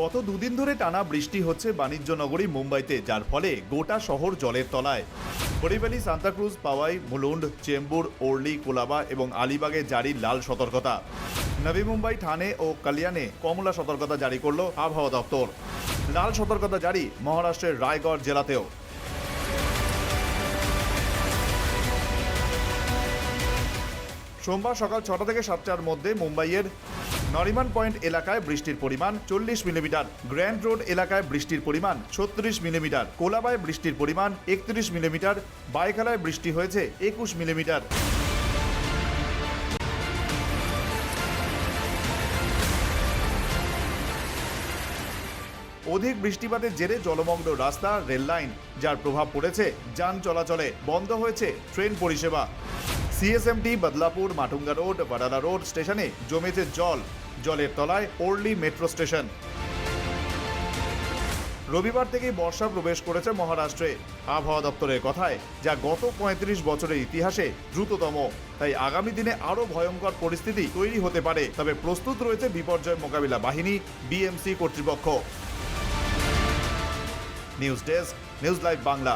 গত দুদিন ধরে টানা বৃষ্টি হচ্ছে বাণিজ্য নগরী মুম্বাইতে, যার ফলে গোটা শহর জলের তলায়। হরিভ্যালি সান্তাক্রুজ, পাওয়াই, মুলুন্ড, চেম্বুর, ওরলি, কোলাবা এবং আলিবাগে জারি লাল সতর্কতা। নবী মুম্বাই থানে ও কালিয়ানে কমলা সতর্কতা জারি করল আবহাওয়া দপ্তর। লাল সতর্কতা জারি মহারাষ্ট্রের রায়গড় জেলাতেও। সোমবার সকাল ছটা থেকে সাতটার মধ্যে মুম্বাইয়ের নরিমান পয়েন্ট এলাকায় বৃষ্টির পরিমাণ চল্লিশ মিলিমিটার, গ্র্যান্ড রোড এলাকায় বৃষ্টির পরিমাণ ছত্রিশ মিলিমিটার, কোলাবায় বৃষ্টির পরিমাণ একত্রিশ মিলিমিটার, বাইখালায় বৃষ্টি হয়েছে একুশ মিলিমিটার। অধিক বৃষ্টিপাতের জেরে জলমগ্ন রাস্তা, রেল লাইন, যার প্রভাব পড়েছে যান চলাচলে, বন্ধ হয়েছে ট্রেন পরিষেবা। সিএসএমটি, বদলাপুর মাটুঙ্গা রোড, বারাদা রোড স্টেশনে জমেছে জল। জলের তলায় ওর্লি মেট্রো স্টেশন। রবিবার থেকেই বর্ষা প্রবেশ করেছে মহারাষ্ট্রে। আবহাওয়া দপ্তরের কথায়, যা গত পঁয়ত্রিশ বছরের ইতিহাসে দ্রুততম। তাই আগামী দিনে আরও ভয়ঙ্কর পরিস্থিতি তৈরি হতে পারে। তবে প্রস্তুত রয়েছে বিপর্যয় মোকাবিলা বাহিনী, বিএমসি কর্তৃপক্ষ। News desk news live Bangla.